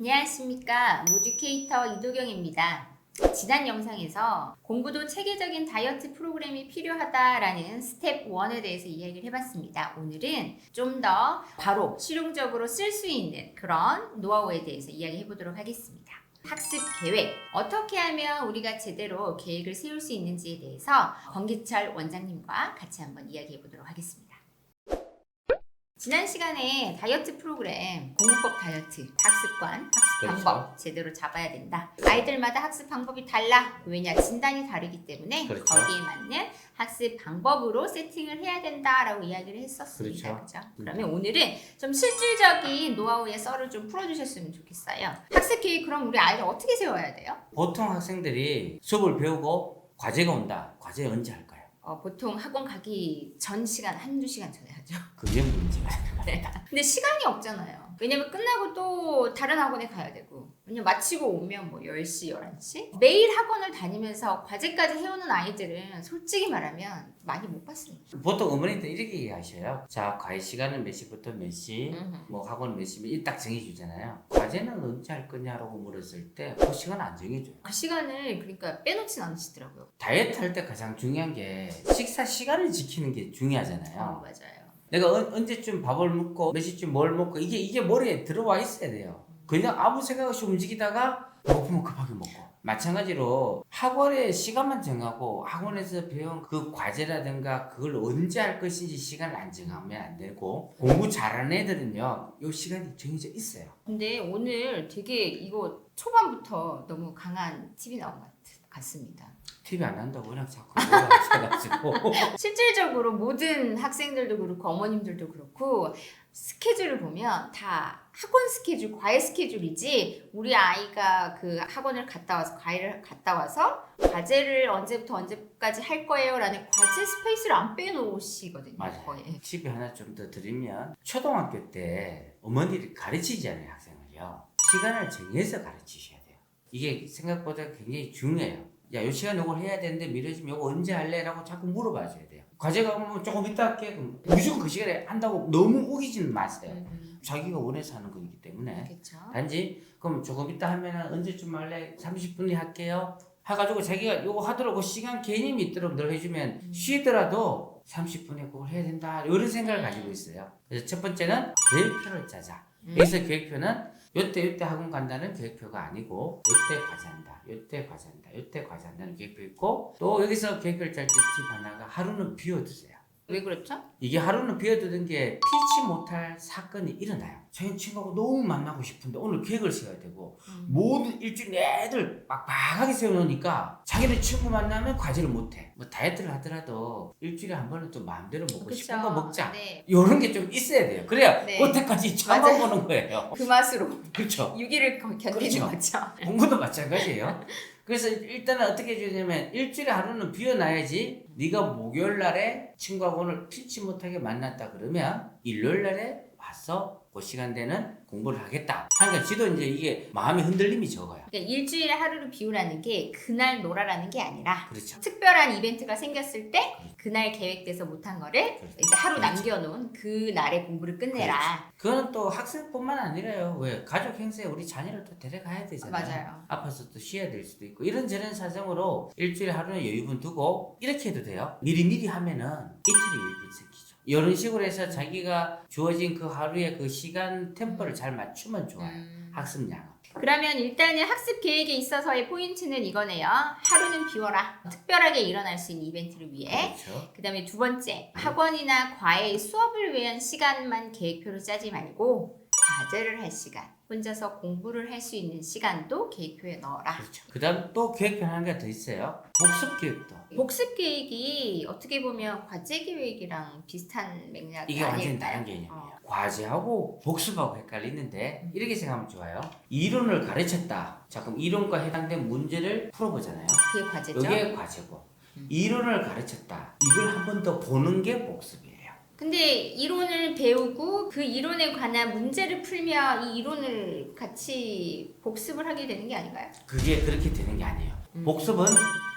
안녕하십니까 모듀케이터 이도경입니다. 지난 영상에서 공부도 체계적인 다이어트 프로그램이 필요하다라는 스텝 1에 대해서 이야기를 해봤습니다. 오늘은 좀 더 바로 실용적으로 쓸 수 있는 그런 노하우에 대해서 이야기해 보도록 하겠습니다. 학습 계획. 어떻게 하면 우리가 제대로 계획을 세울 수 있는지에 대해서 권기철 원장님과 같이 한번 이야기해 보도록 하겠습니다. 지난 시간에 다이어트 프로그램 공부법 다이어트 학습관 학습 그렇죠. 방법 제대로 잡아야 된다 아이들마다 학습 방법이 달라 왜냐 진단이 다르기 때문에 그렇죠. 거기에 맞는 학습 방법으로 세팅을 해야 된다라고 이야기를 했었습니다 그렇죠. 그죠? 그러면 오늘은 좀 실질적인 노하우의 썰을 좀 풀어주셨으면 좋겠어요 학습 계획 그럼 우리 아이를 어떻게 세워야 돼요? 보통 학생들이 수업을 배우고 과제가 온다. 과제 언제 할까요? 어, 보통 학원 가기 전 시간 한두 시간 전에 하죠 그게 문제가. 근데 시간이 없잖아요. 왜냐면 끝나고 또 다른 학원에 가야 되고. 왜냐면 마치고 오면 뭐 10시, 11시? 매일 학원을 다니면서 과제까지 해오는 아이들은 솔직히 말하면 많이 못 봤습니다. 보통 어머니들 이렇게 얘기하셔요. 자, 과외 시간은 몇 시부터 몇 시, 뭐 학원 몇 시, 이딱 정해주잖아요. 과제는 언제 할 거냐라고 물었을 때 그 시간 안 정해줘요. 그 시간을 그러니까 빼놓진 않으시더라고요. 다이어트 할 때 가장 중요한 게 식사 시간을 지키는 게 어, 중요하잖아요. 맞아요. 내가 언, 언제쯤 밥을 먹고 몇 시쯤 뭘 먹고 이게 이게 머리에 들어와 있어야 돼요. 그냥 아무 생각 없이 움직이다가 배고프면 급하게 먹고. 마찬가지로 학원의 시간만 정하고 학원에서 배운 그 과제라든가 그걸 언제 할 것인지 시간을 안 정하면 안 되고 공부 잘하는 애들은요 요 시간이 정해져 있어요. 근데 오늘 되게 이거 초반부터 너무 강한 팁이 나온 것 같- 같습니다. TV 안 한다고 그냥 자꾸 올라가셔가지고 실질적으로 모든 학생들도 그렇고 어머님들도 그렇고 스케줄을 보면 다 학원 스케줄, 과외 스케줄이지 우리 아이가 그 학원을 갔다 와서 과외를 갔다 와서 과제를 언제부터 언제까지 할 거예요라는 과제 스페이스를 안 빼놓으시거든요. 맞아요. 거의. 팁이 하나 좀 더 드리면 초등학교 때 어머니들이 가르치잖아요 학생을요 시간을 정해서 가르치셔야 돼요 이게 생각보다 굉장히 중요해요 야 요 시간 요걸 해야 되는데 미뤄지면 요거 언제 할래? 라고 자꾸 물어봐 줘야 돼요 과제가 뭐 조금 이따 할게 그럼 무조건 그 시간에 한다고 너무 우기지는 마세요 음, 자기가 원해서 하는 거기 때문에 그렇죠. 단지 그럼 조금 이따 하면은 언제쯤 할래? 30분이 할게요. 해가지고 자기가 요거 그 시간 개념이 있도록 늘 해주면 음. 쉬더라도 30분에 그걸 해야 된다 이런 생각을 가지고 있어요. 그래서 첫 번째는 계획표를 짜자. 음. 여기서 계획표는 요때 요때 학원 간다는 계획표가 아니고 요때 과제한다. 요때 과제한다. 요때 과제한다는 계획표 있고 또 여기서 계획표를 짤 때 팁 하나가 하루는 비워두세요. 왜 그렇죠? 이게 하루는 비워두는 게 피치 못할 사건이 일어나요. 저희 친구하고 너무 만나고 싶은데 오늘 계획을 세워야 되고 음. 모든 일주일 내들 빡빡하게 세워놓으니까 자기네 친구 만나면 과제를 못해. 뭐 다이어트를 하더라도 일주일에 한 번은 또 마음대로 먹고 그쵸. 싶은 거 먹자. 네. 이런 게 좀 있어야 돼요. 그래야 네. 그때까지. 참아보는 거예요. 그 맛으로 그렇죠. 6일을 견디는 그렇죠. 거죠. 공부도 마찬가지예요. 그래서 일단은 어떻게 해주냐면 일주일에 하루는 비워놔야지 네가 목요일 날에 친구하고 오늘 필치 못하게 만났다 그러면 일요일 날에 와서 그 시간대는 공부를 하겠다. 하니까 지도 이제 이게 마음의 흔들림이 적어요. 그러니까 일주일에 하루를 비우라는 게 그날 놀아라는 게 아니라 그렇죠. 특별한 이벤트가 생겼을 때 그날 계획돼서 못한 거를 그렇죠. 이제 하루 그렇죠. 남겨놓은 그 날의 공부를 끝내라. 그거는 또 학생뿐만 아니라요. 왜 가족 행사에 우리 자녀를 또 데려가야 되잖아요. 맞아요. 아파서 또 쉬어야 될 수도 있고 이런 저런 사정으로 일주일에 하루는 여유분 두고 이렇게 해도 돼요. 미리 미리 하면은 이틀의 여유분 생기죠. 이런 식으로 해서 자기가 주어진 그 하루의 그 시간 템포를 잘 맞추면 좋아요. 음. 학습량. 그러면 일단은 학습 계획에 있어서의 포인트는 이거네요. 하루는 비워라. 특별하게 일어날 수 있는 이벤트를 위해. 그렇죠. 그 다음에 두 번째, 학원이나 과외 수업을 위한 시간만 계획표로 짜지 말고 과제를 할 시간, 혼자서 공부를 할 수 있는 시간도 계획표에 넣어라. 그렇죠. 그 다음 또 계획표 하나 가 더 있어요. 복습 계획도. 복습 계획이 어떻게 보면 과제 계획이랑 비슷한 맥락이 이게 완전히 아닐까요? 다른 개념이에요. 어. 과제하고 복습하고 헷갈리는데 이렇게 생각하면 좋아요. 이론을 가르쳤다. 자 그럼 이론과 해당된 문제를 풀어보잖아요. 그게 과제죠. 이게 과제고 음. 이론을 가르쳤다. 이걸 한 번 더 보는 게 복습이에요. 근데 이론을 배우고 그 이론에 관한 문제를 풀며 이 이론을 같이 복습을 하게 되는 게 아닌가요? 그게 그렇게 되는 게 아니에요. 음. 복습은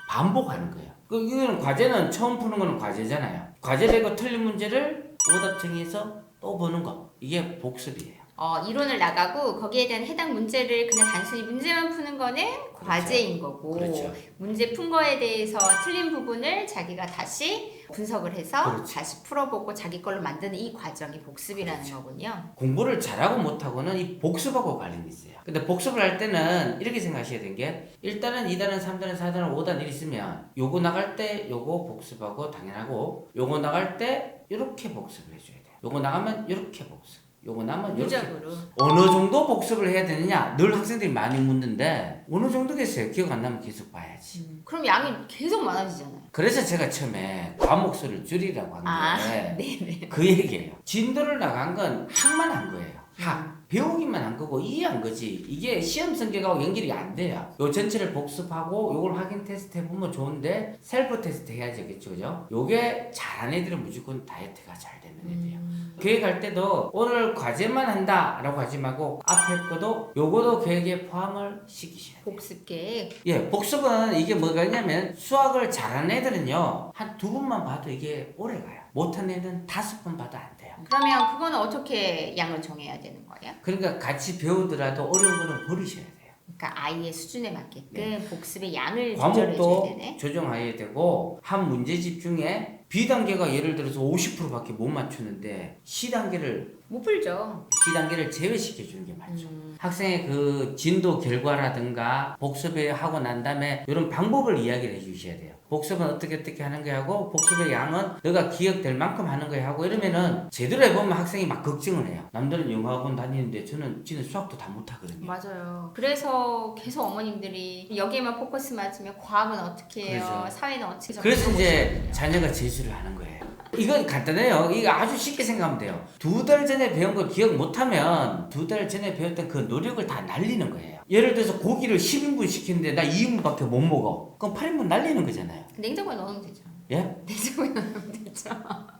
반복하는 거예요. 그 이거는 과제는 처음 푸는 거는 과제잖아요. 과제 되고 틀린 문제를 오답 정해서 또 보는 거 이게 복습이에요. 어, 이론을 나가고 거기에 대한 해당 문제를 그냥 단순히 문제만 푸는 거는 과제인 거고 그렇죠. 문제 푼 거에 대해서 틀린 부분을 자기가 다시 분석을 해서 그렇죠. 다시 풀어보고 자기 걸로 만드는 이 과정이 복습이라는 그렇죠. 거군요. 공부를 잘하고 못하고는 이 복습하고 관련이 있어요. 근데 복습을 할 때는 이렇게 생각하셔야 되는 게 1단은 2단은 3단은 4단은 5단 일 있으면 요거 나갈 때 요거 복습하고 당연하고 요거 나갈 때 이렇게 복습을 해줘야 돼요. 요거 나가면 이렇게 복습. 요거 이렇게 무적으로. 어느 정도 복습을 해야 되느냐 늘 학생들이 많이 묻는데 어느 정도겠어요 기억 안 나면 계속 봐야지 음, 그럼 양이 계속 많아지잖아요. 그래서 제가 처음에 과목 수를 줄이라고 한 아, 게 네네. 그 얘기예요. 진도를 나간 건 학만 한 거예요. 학. 음. 배우기만 한 거고 이해한 거지. 이게 시험 성격하고 연결이 안 돼요. 요 전체를 복습하고 요걸 확인 테스트 해보면 좋은데 셀프 테스트 해야지 그죠? 그죠? 요게 잘한 애들은 무조건 다이어트가 잘 되는 애들이에요. 음, 계획할 때도 오늘 과제만 한다라고 하지 말고 앞에 거도 요거도 계획에 포함을 시키셔야 돼요. 복습 계획. 예, 복습은 이게 뭐가냐면 수학을 잘하는 애들은요 한 두 번만 봐도 이게 오래 가요. 못한 애는 다섯 번 봐도 안 돼요. 그러면 그거는 어떻게 양을 정해야 되는 거예요? 그러니까 같이 배우더라도 어려운 거는 버리셔야 돼요. 그러니까 아이의 수준에 맞게끔 네. 복습의 양을 조절해 줘야 과목도 되네. 조정해야 되고 한 문제집 중에 B 단계가 예를 들어서 50%밖에 못 맞추는데 C 단계를 못 풀죠. C 단계를 제외시켜 주는 게 맞죠. 음, 학생의 그 진도 결과라든가 복습을 하고 난 다음에 이런 방법을 이야기를 해 주셔야 돼요. 복습은 어떻게 어떻게 하는 거야 하고 복습의 양은 너가 기억될 만큼 하는 거야 하고 이러면은 제대로 해보면 학생이 막 걱정을 해요. 남들은 영어학원 다니는데 저는 지는 수학도 다 못하거든요. 맞아요. 그래서 계속 어머님들이 여기에만 포커스 맞으면 과학은 어떻게 해요? 그렇죠. 사회는 어떻게 그래서 이제. 자녀가 재수를 하는 거예요. 이건 간단해요. 이거 아주 쉽게 생각하면 돼요. 두 달 전에 배운 걸 기억 못하면 두 달 전에 배웠던 그 노력을 다 날리는 거예요. 예를 들어서 고기를 10인분 시키는데 나 2인분밖에 못 먹어. 그럼 8인분 날리는 거잖아요. 냉장고에 넣으면 되죠. 예? 넣으면 되죠.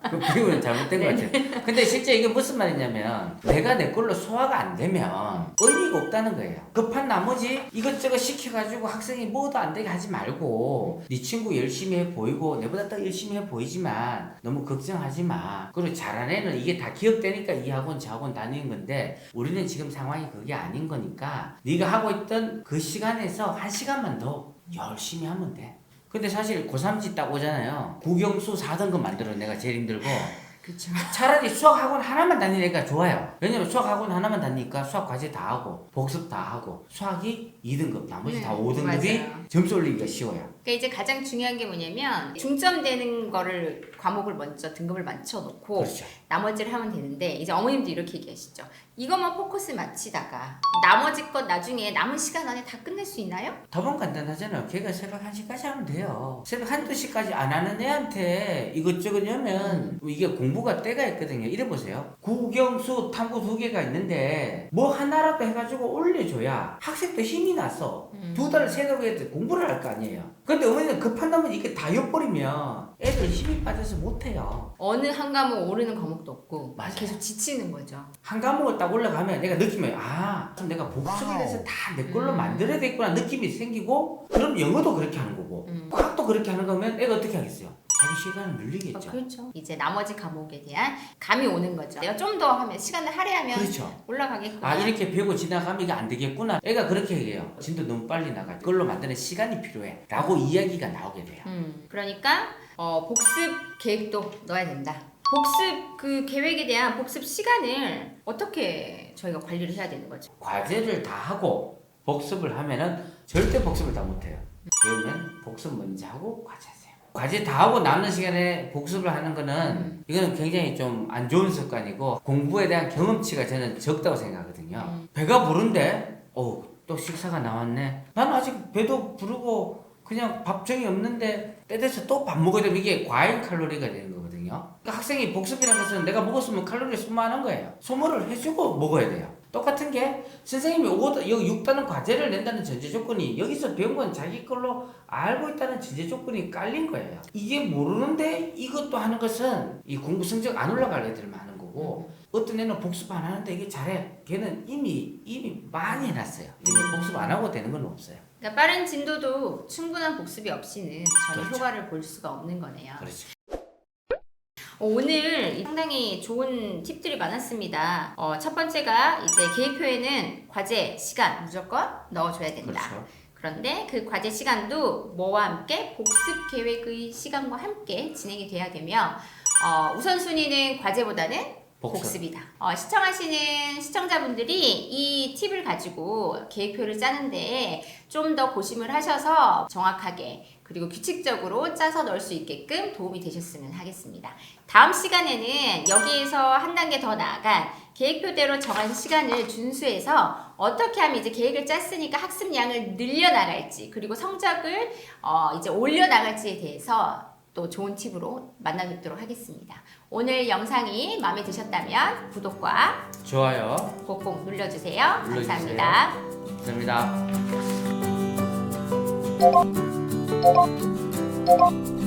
그 비유는 잘못된 것 같아요. 근데 실제 이게 무슨 말이냐면 내가 내 걸로 소화가 안 되면 의미가 없다는 거예요. 급한 나머지 이것저것 시켜가지고 학생이 뭐도 안 되게 하지 말고 네 친구 열심히 해 보이고 내보다 더 열심히 해 보이지만 너무 걱정하지 마. 그리고 잘하는 애는 이게 다 기억되니까 이 학원 저 학원 다니는 건데 우리는 지금 상황이 그게 아닌 거니까 네가 하고 있던 그 시간에서 한 시간만 더 열심히 하면 돼. 근데 사실 고3지 딱 오잖아요. 국영수 4등급 만들어 내가 제일 힘들고 그렇죠. 차라리 수학 학원 하나만 다니는 애가 좋아요. 왜냐면 수학 학원 하나만 다니니까 수학 과제 다 하고 복습 다 하고 수학이 2등급 나머지 다 네, 5등급이 맞아요. 점수 올리기가 쉬워요. 그러니까 이제 가장 중요한 게 뭐냐면 중점 되는 거를 과목을 먼저 등급을 맞춰놓고 그렇죠. 나머지를 하면 되는데 이제 어머님도 이렇게 얘기하시죠. 이것만 포커스 맞추다가 나머지 것 나중에 남은 시간 안에 다 끝낼 수 있나요? 답은 간단하잖아요. 걔가 새벽 1시까지 하면 돼요. 새벽 1, 2시까지 안 하는 애한테 이것저것 하면 이게 공부가 때가 있거든요. 이래 보세요. 국영수 탐구 두 개가 있는데 뭐 하나라도 해가지고 올려줘야 학생도 힘이 나서 음. 두 달, 세달 후에 공부를 할 거 아니에요. 근데 어머니는 급한 놈은 이게 다 엿버리면 애들 힘이 빠져서 못해요. 어느 한 과목 오르는 과목도 없고 맞아요. 계속 지치는 거죠. 한 과목을 딱 올라가면 내가 느끼면 아, 그럼 내가 복습에 대해서 다 내 걸로 음. 만들어야 되겠구나 느낌이 생기고 그럼 영어도 그렇게 하는 거고 음. 과학도 그렇게 하는 거면 애가 어떻게 하겠어요? 자기 시간을 어, 늘리겠죠. 그렇죠. 이제 나머지 과목에 대한 감이 오는 거죠. 내가 좀 더 하면 시간을 할애하면 그렇죠. 올라가겠구나. 아 이렇게 배우고 지나가면 이게 안 되겠구나. 애가 그렇게 얘기해요. 진도 너무 빨리 나가. 그걸로 만드는 시간이 필요해. 라고 이야기가 나오게 돼요. 음, 그러니까 어, 복습 계획도 넣어야 된다. 복습 그 계획에 대한 복습 시간을 어떻게 저희가 관리를 해야 되는 거죠? 과제를 다 하고 복습을 하면은 절대 복습을 다 못해요. 배우면 복습 먼저 하고 과제 하세요. 과제 다 하고 남는 시간에 복습을 하는 거는 음. 이거는 굉장히 좀 안 좋은 습관이고 공부에 대한 경험치가 저는 적다고 생각하거든요. 음. 배가 부른데 어, 또 식사가 나왔네. 나는 아직 배도 부르고 그냥 밥 정이 없는데 때 돼서 또 밥 먹어야 되면 이게 과잉 칼로리가 되는 거거든요. 그러니까 학생이 복습이라는 것은 내가 먹었으면 칼로리 소모하는 거예요. 소모를 해주고 먹어야 돼요. 똑같은 게 선생님이 5, 여기 6단은 과제를 낸다는 전제 조건이 여기서 배운 건 자기 걸로 알고 있다는 전제 조건이 깔린 거예요. 이게 모르는데 이것도 하는 것은 이 공부 성적 안 올라갈 애들만 하는 거고 어떤 애는 복습 안 하는데 이게 잘해. 걔는 이미 이미 많이 해놨어요. 복습 안 하고 되는 건 없어요. 그러니까 빠른 진도도 충분한 복습이 없이는 전혀 그렇죠. 효과를 볼 수가 없는 거네요. 그렇죠. 오늘 상당히 좋은 팁들이 많았습니다. 어, 첫 번째가 이제 계획표에는 과제 시간 무조건 넣어줘야 된다. 그렇죠. 그런데 그 과제 시간도 뭐와 함께 복습 계획의 시간과 함께 진행이 돼야 되며 어, 우선순위는 과제보다는 복습. 복습이다. 어, 시청하시는 시청자분들이 이 팁을 가지고 계획표를 짜는데 좀 더 고심을 하셔서 정확하게 그리고 규칙적으로 짜서 넣을 수 있게끔 도움이 되셨으면 하겠습니다. 다음 시간에는 여기에서 한 단계 더 나아간 계획표대로 정한 시간을 준수해서 어떻게 하면 이제 계획을 짰으니까 학습량을 늘려나갈지 그리고 성적을 어, 이제 올려나갈지에 대해서 또 좋은 팁으로 만나 뵙도록 하겠습니다. 오늘 영상이 마음에 드셨다면 구독과 좋아요. 꼭꼭 눌러주세요. 눌러주세요. 감사합니다. 감사합니다.